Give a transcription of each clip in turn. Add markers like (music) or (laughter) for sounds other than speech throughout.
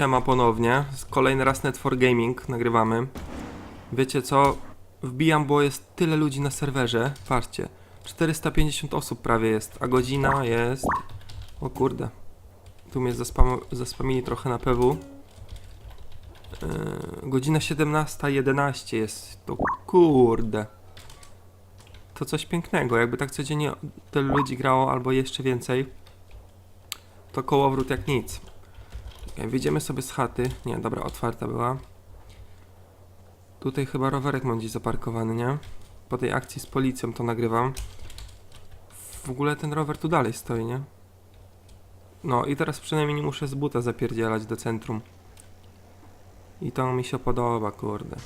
Siema ponownie. Kolejny raz Net for Gaming nagrywamy. Wiecie co? Wbijam, bo jest tyle ludzi na serwerze. Patrzcie. 450 osób prawie jest, a godzina jest... O kurde. Tu mnie zaspam... zaspamili trochę na PW. Yy, godzina 17.11 jest. To kurde. To coś pięknego. Jakby tak codziennie tyle ludzi grało, albo jeszcze więcej. To kołowrót jak nic. Czekaj, wyjdziemy sobie z chaty. Nie, dobra, otwarta była. Tutaj chyba rowerek mam gdzieś zaparkowany, nie? Po tej akcji z policją to nagrywam. W ogóle ten rower tu dalej stoi, nie? No i teraz przynajmniej nie muszę z buta zapierdzielać do centrum. I to mi się podoba, kurde.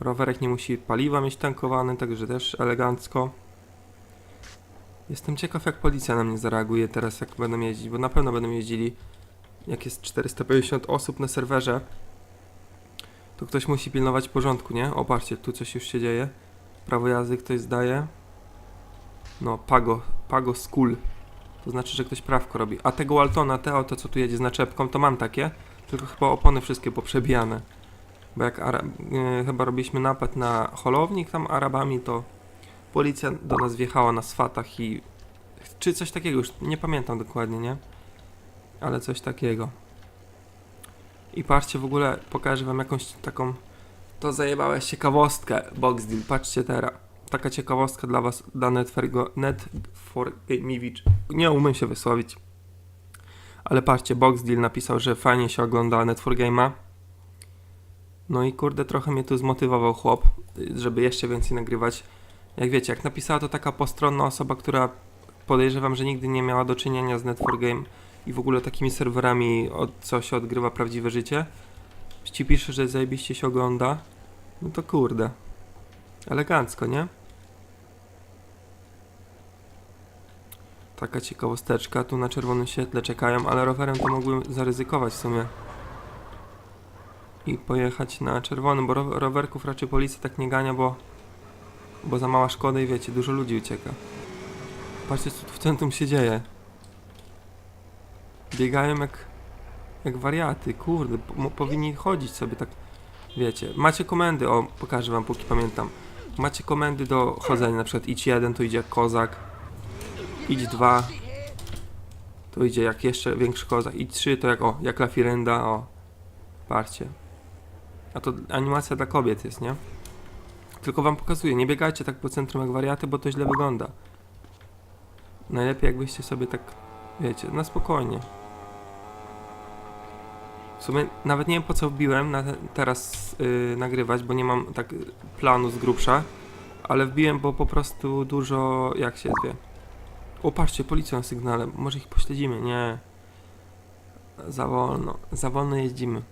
Rowerek nie musi paliwa mieć tankowane, także też elegancko. Jestem ciekaw jak policja na mnie zareaguje teraz jak będą jeździć, bo na pewno będą jeździli jak jest 450 osób na serwerze, to ktoś musi pilnować porządku, nie? O, patrzcie, tu coś już się dzieje. Prawo jazdy ktoś zdaje. No, Pago, Pago School. To znaczy, że ktoś prawko robi. A tego Waltona, te auto, co tu jedzie z naczepką, to mam takie, tylko chyba opony wszystkie poprzebijane. Bo jak Ara e, chyba robiliśmy napad na holownik tam Arabami, to policja do nas wjechała na swatach i... Czy coś takiego, już nie pamiętam dokładnie, nie? Ale coś takiego. I patrzcie, w ogóle pokażę wam jakąś taką. To zajebałeś ciekawostkę, Boxdeal. Patrzcie teraz. Taka ciekawostka dla was, dla Netfergo, Net for Gamewicz. Nie umiem się wysłowić. Ale patrzcie, Boxdeal napisał, że fajnie się ogląda Net for Game'a. No i kurde, trochę mnie tu zmotywował chłop, żeby jeszcze więcej nagrywać. Jak wiecie, jak napisała to taka postronna osoba, która podejrzewam, że nigdy nie miała do czynienia z Net for Game i w ogóle takimi serwerami, od co się odgrywa prawdziwe życie, ci pisze, że zajebiście się ogląda, no to kurde. Elegancko, nie? Taka ciekawosteczka, tu na czerwonym świetle czekają, ale rowerem to mogłem zaryzykować w sumie. I pojechać na czerwonym, bo ro- rowerków raczej policja tak nie gania, bo, bo za mała szkoda i wiecie, dużo ludzi ucieka. Patrzcie, co tu w centrum się dzieje. Biegają jak, jak wariaty, kurde, po, powinni chodzić sobie tak, wiecie. Macie komendy, o, pokażę wam, póki pamiętam. Macie komendy do chodzenia, na przykład idź jeden, to idzie jak kozak. Idź dwa, to idzie jak jeszcze większy kozak. Idź trzy, to jak, o, jak lafirenda, o. Patrzcie. A to animacja dla kobiet jest, nie? Tylko wam pokazuję, nie biegajcie tak po centrum jak wariaty, bo to źle wygląda. Najlepiej jakbyście sobie tak, wiecie, na spokojnie. W sumie nawet nie wiem po co wbiłem na te, teraz yy, nagrywać, bo nie mam tak planu z grubsza, ale wbiłem, bo po prostu dużo, jak się zwie. O, patrzcie, policja na sygnale, może ich pośledzimy, nie. Za wolno, za wolno jeździmy.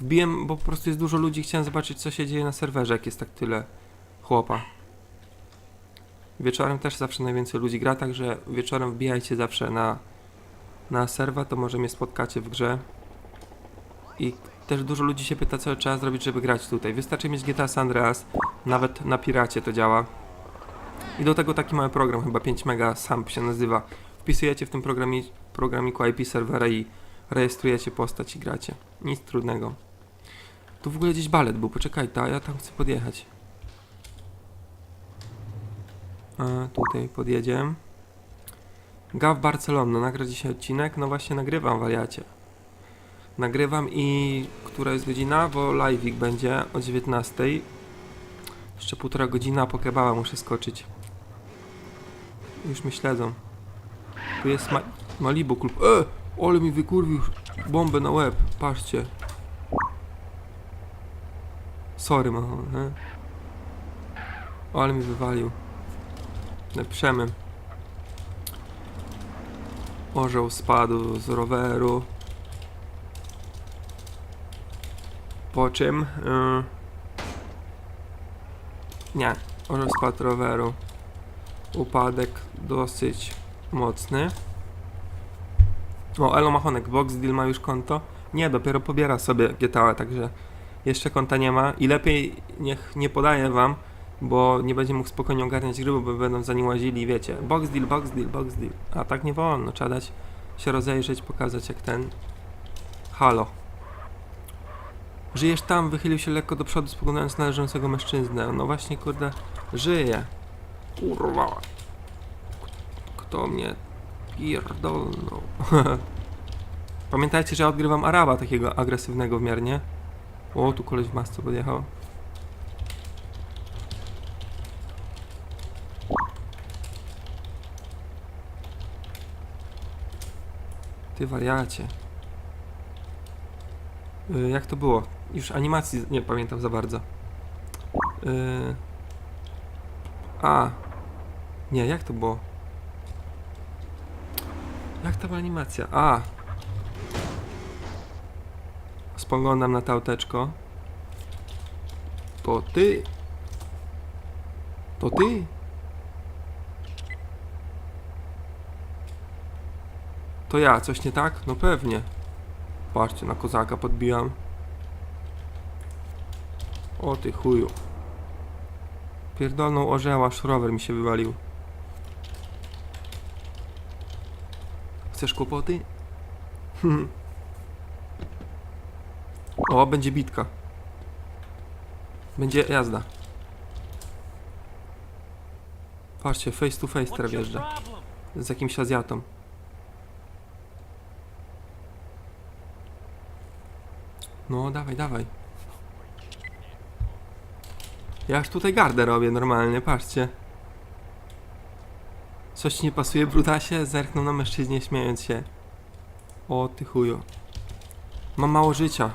Wbiłem, bo po prostu jest dużo ludzi, chciałem zobaczyć co się dzieje na serwerze, jak jest tak tyle chłopa. Wieczorem też zawsze najwięcej ludzi gra, także wieczorem wbijajcie zawsze na, na serwa, to może mnie spotkacie w grze. I też dużo ludzi się pyta, co trzeba zrobić, żeby grać tutaj. Wystarczy mieć GTA San Andreas, nawet na piracie to działa. I do tego taki mały program, chyba 5 mega sam się nazywa. Wpisujecie w tym programie, programiku IP serwera i rejestrujecie postać i gracie. Nic trudnego. Tu w ogóle gdzieś balet był, poczekaj, ta, ja tam chcę podjechać. A, tutaj podjedziemy. Gav Barcelona, nagra dzisiaj odcinek? No właśnie nagrywam, wariacie. Nagrywam i która jest godzina? Bo live'ik będzie o 19. Jeszcze półtora godzina, po kebaba muszę skoczyć. Już mnie śledzą. Tu jest ma Malibu klub. E! Ale mi wykurwił bombę na łeb. Patrzcie. Sorry, mamo. E? Ale mi wywalił. Lepszemy. Orzeł spadł z roweru. Po czym? Yy... Nie, z roweru. Upadek dosyć mocny. O, Elo Machonek, Box Deal ma już konto? Nie, dopiero pobiera sobie GTA, także jeszcze konta nie ma i lepiej niech nie podaje wam, bo nie będzie mógł spokojnie ogarniać gry, bo będą za nim łazili, wiecie, box deal, box deal, box deal, a tak nie wolno, trzeba dać się rozejrzeć, pokazać jak ten Halo. Żyjesz tam, wychylił się lekko do przodu, spoglądając na leżącego mężczyznę. No właśnie, kurde, żyje. Kurwa. Kto mnie pierdolnął? (laughs) Pamiętajcie, że ja odgrywam Araba, takiego agresywnego w miarę? O, tu koleś w masce podjechał. Ty wariacie. Y, jak to było? Już animacji nie pamiętam za bardzo. Y, a. Nie, jak to było? Jak ta animacja? A. Spoglądam na to auteczko. To ty. To ty. To ja, coś nie tak? No pewnie. Patrzcie, na kozaka podbijam. O ty chuju. Pierdolną orzeła, szrower mi się wywalił. Chcesz kłopoty? o, będzie bitka. Będzie jazda. Patrzcie, face to face teraz wjeżdża. Z jakimś Azjatą. No, dawaj, dawaj. Ja już tutaj gardę robię normalnie, patrzcie. Coś ci nie pasuje, brutasie? Zerknął na mężczyźnie, śmiejąc się. O, ty chuju. Mam mało życia.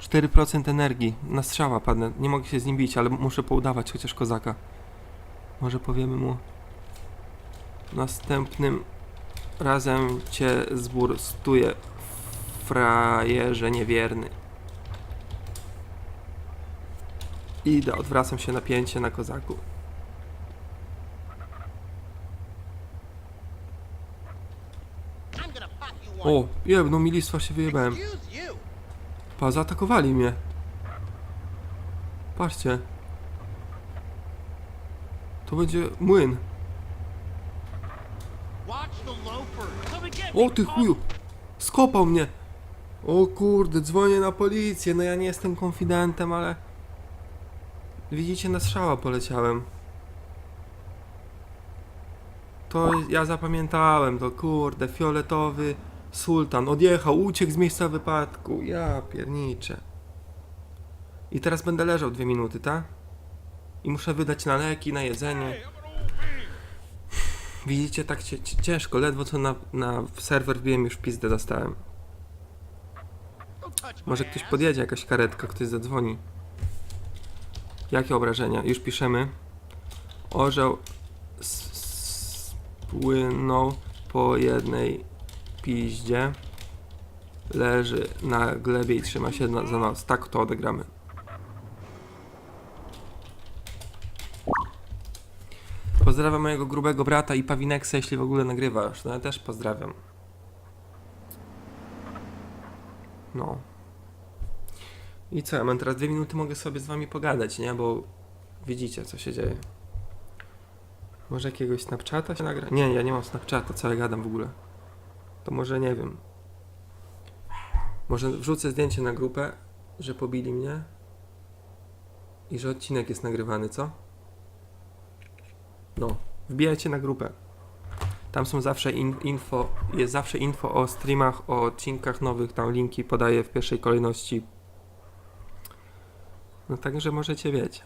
4% energii. Na strzała padnę. Nie mogę się z nim bić, ale muszę poudawać chociaż kozaka. Może powiemy mu... Następnym razem cię zburstuję, frajerze niewierny. Idę, odwracam się napięcie na kozaku. O, jebno mi listwa się wyjebałem. Pa, zaatakowali mnie. Patrzcie. To będzie młyn. O ty chuju! Skopał mnie! O kurde, dzwonię na policję. No ja nie jestem konfidentem, ale... Widzicie, na strzała poleciałem. To ja zapamiętałem to, kurde, fioletowy sultan odjechał, uciekł z miejsca wypadku. Ja pierniczę. I teraz będę leżał dwie minuty, tak? I muszę wydać na leki, na jedzenie. Widzicie, tak ciężko, ledwo co na, na serwer wbiłem, już pizdę dostałem. Może ktoś podjedzie, jakaś karetka, ktoś zadzwoni. Jakie obrażenia? Już piszemy. Orzeł spłynął po jednej piździe. Leży na glebie i trzyma się na, za nos. Tak to odegramy. Pozdrawiam mojego grubego brata i Pawineksa, jeśli w ogóle nagrywa już. No ja też pozdrawiam. No. I co, ja mam teraz dwie minuty, mogę sobie z wami pogadać, nie? Bo widzicie, co się dzieje. Może jakiegoś Snapchata się nagra? Nie, ja nie mam Snapchata, co ja gadam w ogóle. To może nie wiem. Może wrzucę zdjęcie na grupę, że pobili mnie i że odcinek jest nagrywany, co? No, wbijajcie na grupę. Tam są zawsze in, info, jest zawsze info o streamach, o odcinkach nowych, tam linki podaję w pierwszej kolejności. No także możecie wiecie.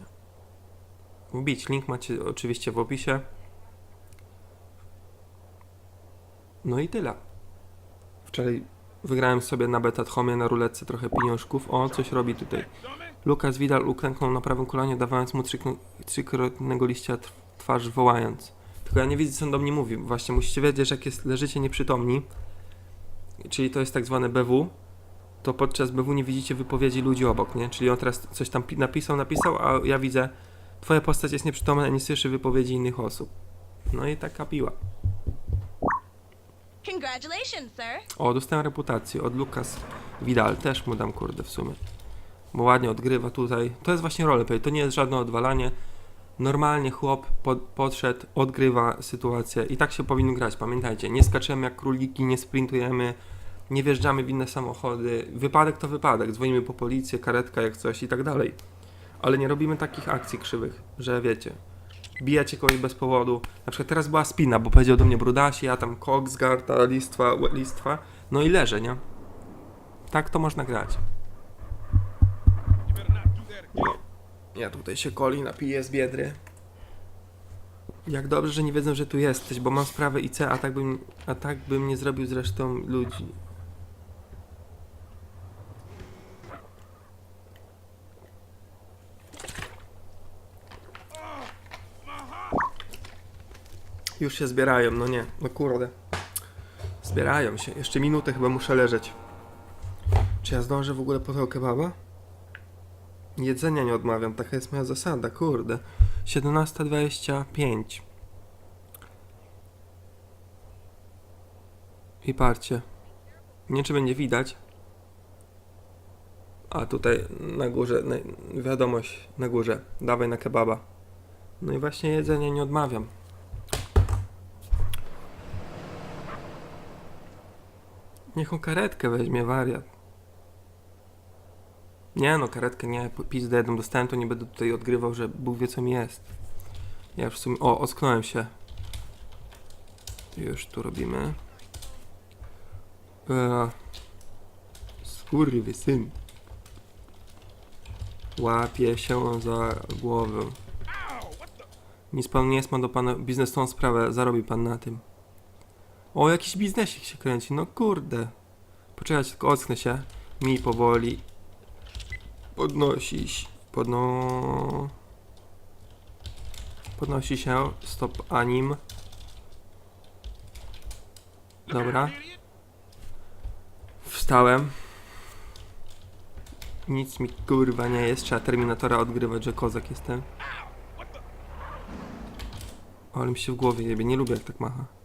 Wbić, link macie oczywiście w opisie. No i tyle. Wczoraj wygrałem sobie na Betatchomie na ruletce trochę pieniążków. O, coś robi tutaj. Lukas Vidal uklęknął na prawym kolanie, dawając mu trzykrotnego liścia tw- twarz wołając. Tylko ja nie widzę, co on do mnie mówi. Właśnie musicie wiedzieć, że jak jest, leżycie nieprzytomni, czyli to jest tak zwane BW, to podczas BW nie widzicie wypowiedzi ludzi obok, nie? Czyli on teraz coś tam pi- napisał, napisał, a ja widzę, twoja postać jest nieprzytomna i nie słyszy wypowiedzi innych osób. No i taka piła. Congratulations, sir. O, dostałem reputację od Lukas Vidal, też mu dam kurde w sumie. Bo ładnie odgrywa tutaj. To jest właśnie roleplay, to nie jest żadne odwalanie. Normalnie chłop pod, podszedł, odgrywa sytuację i tak się powinno grać, pamiętajcie. Nie skaczemy jak króliki, nie sprintujemy, nie wjeżdżamy w inne samochody. Wypadek to wypadek, dzwonimy po policję, karetka jak coś i tak dalej. Ale nie robimy takich akcji krzywych, że wiecie, bijacie kogoś bez powodu. Na przykład teraz była spina, bo powiedział do mnie brudasi, ja tam kok z garta, listwa, listwa, no i leżę, nie? Tak to można grać. Ja tutaj się coli napiję z biedry. Jak dobrze, że nie wiedzą, że tu jesteś, bo mam sprawę IC, a tak bym, a tak bym nie zrobił zresztą ludzi. Już się zbierają, no nie, no kurde. Zbierają się, jeszcze minutę chyba muszę leżeć. Czy ja zdążę w ogóle po tego kebaba? Jedzenia nie odmawiam, taka jest moja zasada, kurde. 17.25 I parcie. Nie czy będzie widać. A tutaj na górze, wiadomość na górze. Dawaj na kebaba. No i właśnie jedzenia nie odmawiam. Niech on karetkę weźmie, wariat. Nie no, karetkę nie, pizdę jedną dostałem, to nie będę tutaj odgrywał, że Bóg wie co mi jest. Ja już w sumie, o, ocknąłem się. Już tu robimy. Eee, skurwy syn. Łapie się za głowę. Nic pan nie jest ma do pana biznes tą sprawę, zarobi pan na tym. O, jakiś biznesik się kręci, no kurde. Poczekajcie, tylko ocknę się. Mi powoli podnosi się, podno... Podnosi się, stop anim. Dobra. Wstałem. Nic mi kurwa nie jest, trzeba Terminatora odgrywać, że kozak jestem. Ale mi się w głowie jebie, nie lubię jak tak macha.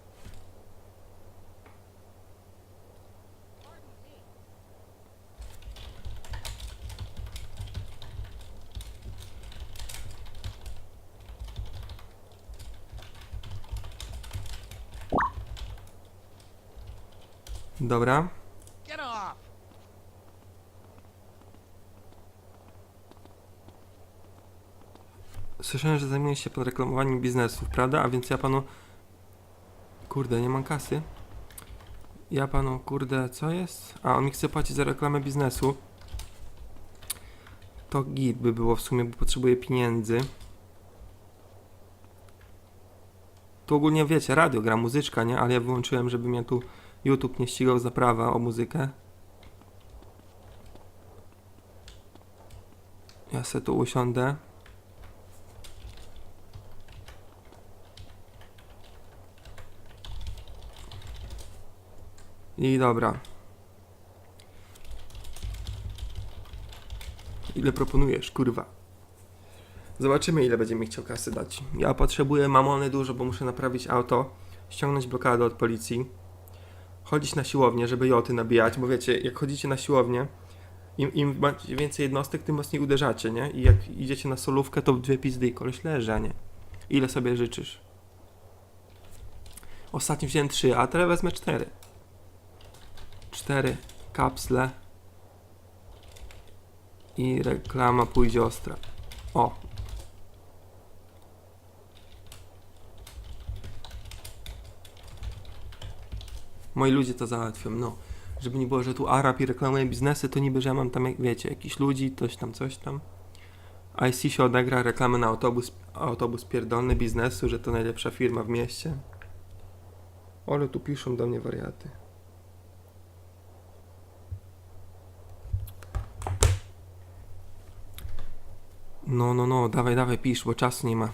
Dobra. Słyszałem, że zajmuje się pod reklamowaniem biznesów, prawda? A więc ja panu. Kurde, nie mam kasy. Ja panu, kurde, co jest? A, on mi chce płacić za reklamę biznesu. To git by było w sumie, bo potrzebuję pieniędzy. Tu ogólnie wiecie, radio gra, muzyczka, nie? Ale ja wyłączyłem, żeby mnie tu YouTube nie ścigał za prawa o muzykę. Ja se tu usiądę. I dobra. Ile proponujesz, kurwa? Zobaczymy, ile będzie mi chciał kasy dać. Ja potrzebuję mamony dużo, bo muszę naprawić auto, ściągnąć blokadę od policji, chodzić na siłownię, żeby joty nabijać, bo wiecie, jak chodzicie na siłownię, im, im macie więcej jednostek, tym mocniej uderzacie, nie? I jak idziecie na solówkę, to dwie pizdy i koleś leży, a nie? Ile sobie życzysz? Ostatnio wziąłem trzy, a teraz wezmę cztery cztery kapsle i reklama pójdzie ostra. O. Moi ludzie to załatwią, no. Żeby nie było, że tu Arab i reklamuje biznesy, to niby, że ja mam tam, wiecie, jakichś ludzi, coś tam, coś tam. IC się odegra reklamę na autobus, autobus pierdolny biznesu, że to najlepsza firma w mieście. Ale tu piszą do mnie wariaty. No, no, no, dawaj, dawaj, pisz, bo czasu nie ma.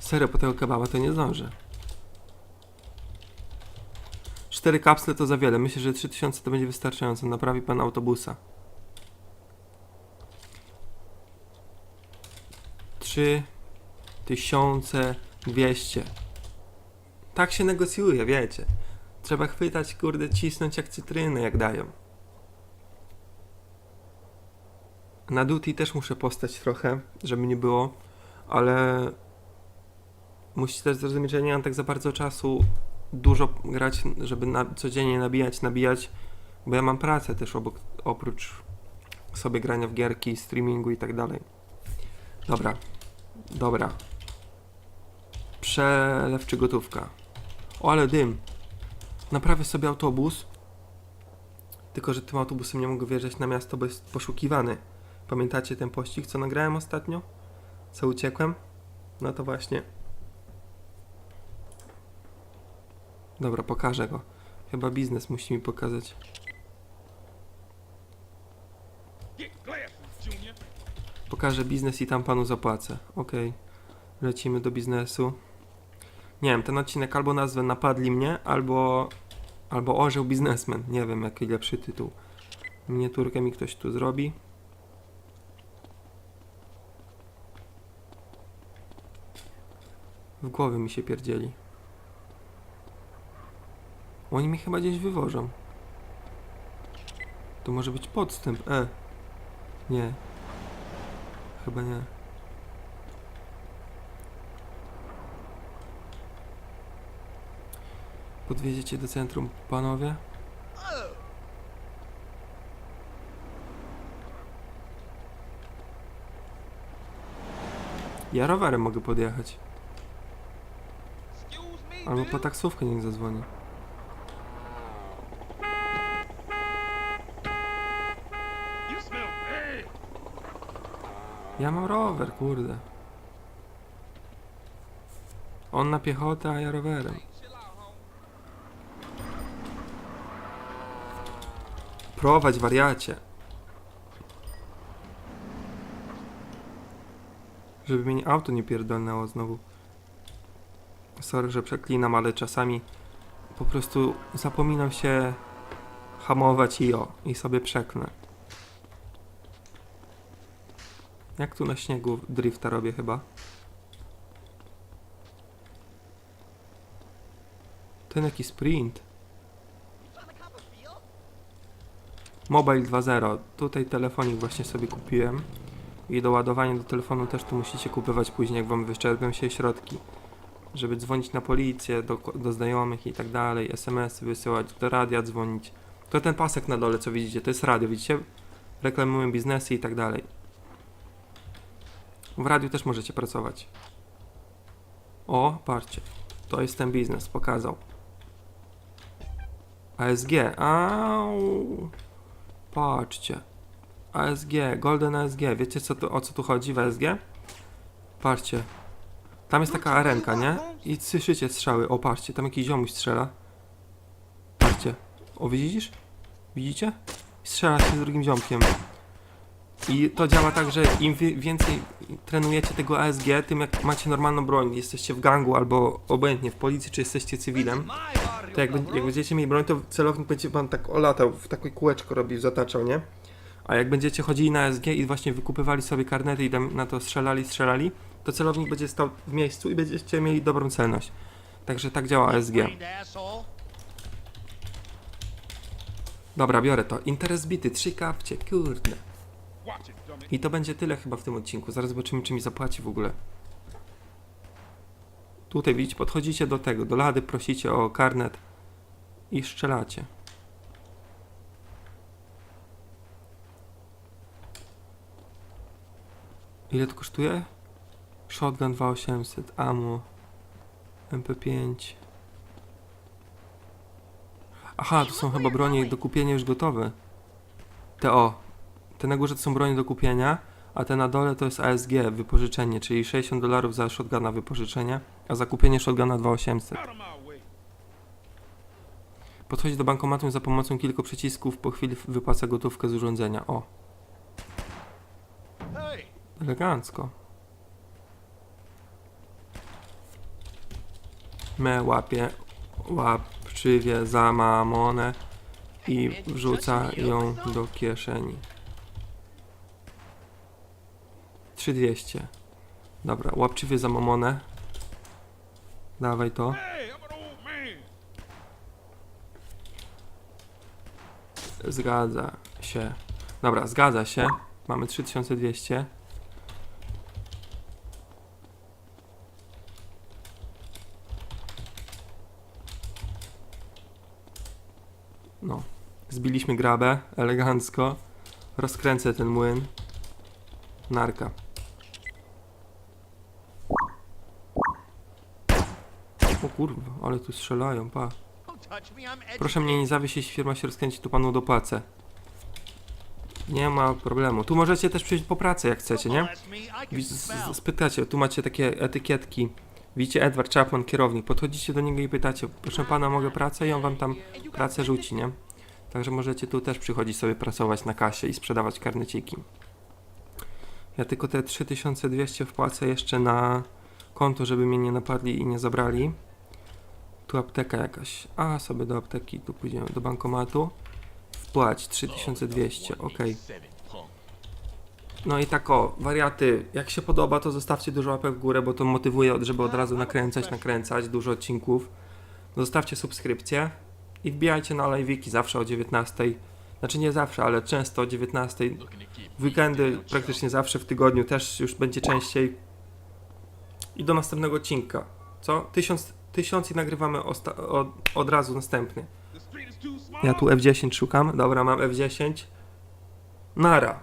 Serio, po tego kebaba to nie zdążę. Cztery kapsle to za wiele. Myślę, że 3000 to będzie wystarczająco. Naprawi pan autobusa. 3200. Tak się negocjuje, wiecie. Trzeba chwytać, kurde, cisnąć jak cytryny, jak dają. Na duty też muszę postać trochę, żeby nie było, ale musicie też zrozumieć, że nie mam tak za bardzo czasu dużo grać, żeby na, codziennie nabijać, nabijać, bo ja mam pracę też obok, oprócz sobie grania w gierki, streamingu i tak dalej. Dobra, dobra. Przelew czy gotówka? O, ale dym. Naprawię sobie autobus. Tylko, że tym autobusem nie mogę wjeżdżać na miasto, bo jest poszukiwany. Pamiętacie ten pościg, co nagrałem ostatnio? Co uciekłem? No to właśnie. Dobra, pokażę go. Chyba biznes musi mi pokazać. Pokażę biznes i tam panu zapłacę. Okej. Lecimy do biznesu. Nie wiem, ten odcinek albo nazwę Napadli mnie, albo albo Orzeł Biznesmen. Nie wiem, jaki lepszy tytuł. Miniaturkę mi ktoś tu zrobi. W głowie mi się pierdzieli. Oni mi chyba gdzieś wywożą. To może być podstęp. E. Nie. Chyba nie. Podwieziecie do centrum, panowie? Ja rowerem mogę podjechać. Albo po taksówkę niech zadzwoni. Ja mam rower, kurde. On na piechotę, a ja rowerem. Prowadź, wariacie. Żeby mnie auto nie pierdolnęło znowu. Sorry, że przeklinam, ale czasami po prostu zapominam się hamować i o, i sobie przeknę. Jak tu na śniegu drifta robię chyba? Ten jaki sprint. Mobile 2.0. Tutaj telefonik właśnie sobie kupiłem. I do ładowania do telefonu też tu musicie kupować później, jak wam wyczerpią się środki. Żeby dzwonić na policję, do, do znajomych i tak dalej, SMS-y wysyłać, do radia dzwonić. To ten pasek na dole, co widzicie, to jest radio, widzicie? Reklamują biznesy i tak dalej. W radiu też możecie pracować. O, patrzcie. To jest ten biznes, pokazał. ASG, au. Patrzcie. ASG, Golden ASG. Wiecie co tu, o co tu chodzi w ASG? Patrzcie. Tam jest taka arenka, nie? I słyszycie strzały. O, patrzcie, tam jakiś ziomuś strzela. Patrzcie. O, widzisz? Widzicie? Strzela się z drugim ziomkiem. I to działa tak, że im wi- więcej trenujecie tego ASG, tym jak macie normalną broń, jesteście w gangu albo obojętnie w policji, czy jesteście cywilem, to jak, jak będziecie mieli broń, to celownik będzie pan tak olatał, w takie kółeczko robił, zataczał, nie? A jak będziecie chodzili na SG i właśnie wykupywali sobie karnety i na to strzelali, strzelali, to celownik będzie stał w miejscu i będziecie mieli dobrą celność. Także tak działa SG. Brained asshole. Dobra, biorę to. Interes bity, trzy kapcie, kurde. I to będzie tyle chyba w tym odcinku. Zaraz zobaczymy, czy mi zapłaci w ogóle. Tutaj widzicie, podchodzicie do tego, do lady, prosicie o karnet i strzelacie. Ile to kosztuje? Shotgun 2800, ammo, MP5. Aha, to są chyba bronie do kupienia już gotowe. Te o, te na górze to są bronie do kupienia, a te na dole to jest ASG, wypożyczenie, czyli 60 dolarów za shotguna wypożyczenie, a za kupienie shotguna 2800. Out of my way. Podchodzi do bankomatu za pomocą kilku przycisków, po chwili wypłaca gotówkę z urządzenia. O, elegancko. Me łapie łapczywie za mamonę i wrzuca ją do kieszeni. 3200. Dobra, łapczywie za mamonę. Dawaj to. Zgadza się. Dobra, zgadza się. Mamy 3200. No, zbiliśmy grabę elegancko. Rozkręcę ten młyn. Narka. Kurwa, ale tu strzelają, pa. Proszę mnie nie zawiesić, jeśli firma się rozkręci, to panu dopłacę. Nie ma problemu. Tu możecie też przyjść po pracę, jak chcecie, nie? Z- Spytacie, tu macie takie etykietki. Widzicie, Edward Chapman, kierownik. Podchodzicie do niego i pytacie, proszę pana, mogę pracę? I on wam tam pracę rzuci, nie? Także możecie tu też przychodzić sobie pracować na kasie i sprzedawać karneciki. Ja tylko te 3200 wpłacę jeszcze na konto, żeby mnie nie napadli i nie zabrali. Tu apteka jakaś. A, sobie do apteki, tu pójdziemy do bankomatu. Wpłać 3200, ok. No i tak o, wariaty, jak się podoba, to zostawcie dużo łapek w górę, bo to motywuje, żeby od razu nakręcać, nakręcać, dużo odcinków. Zostawcie subskrypcję i wbijajcie na live'iki zawsze o 19. Znaczy nie zawsze, ale często o 19. W weekendy praktycznie zawsze w tygodniu też już będzie częściej. I do następnego odcinka. Co? Tysiąc, tysiąc i nagrywamy od, od razu następny. Ja tu F10 szukam. Dobra, mam F10. Nara.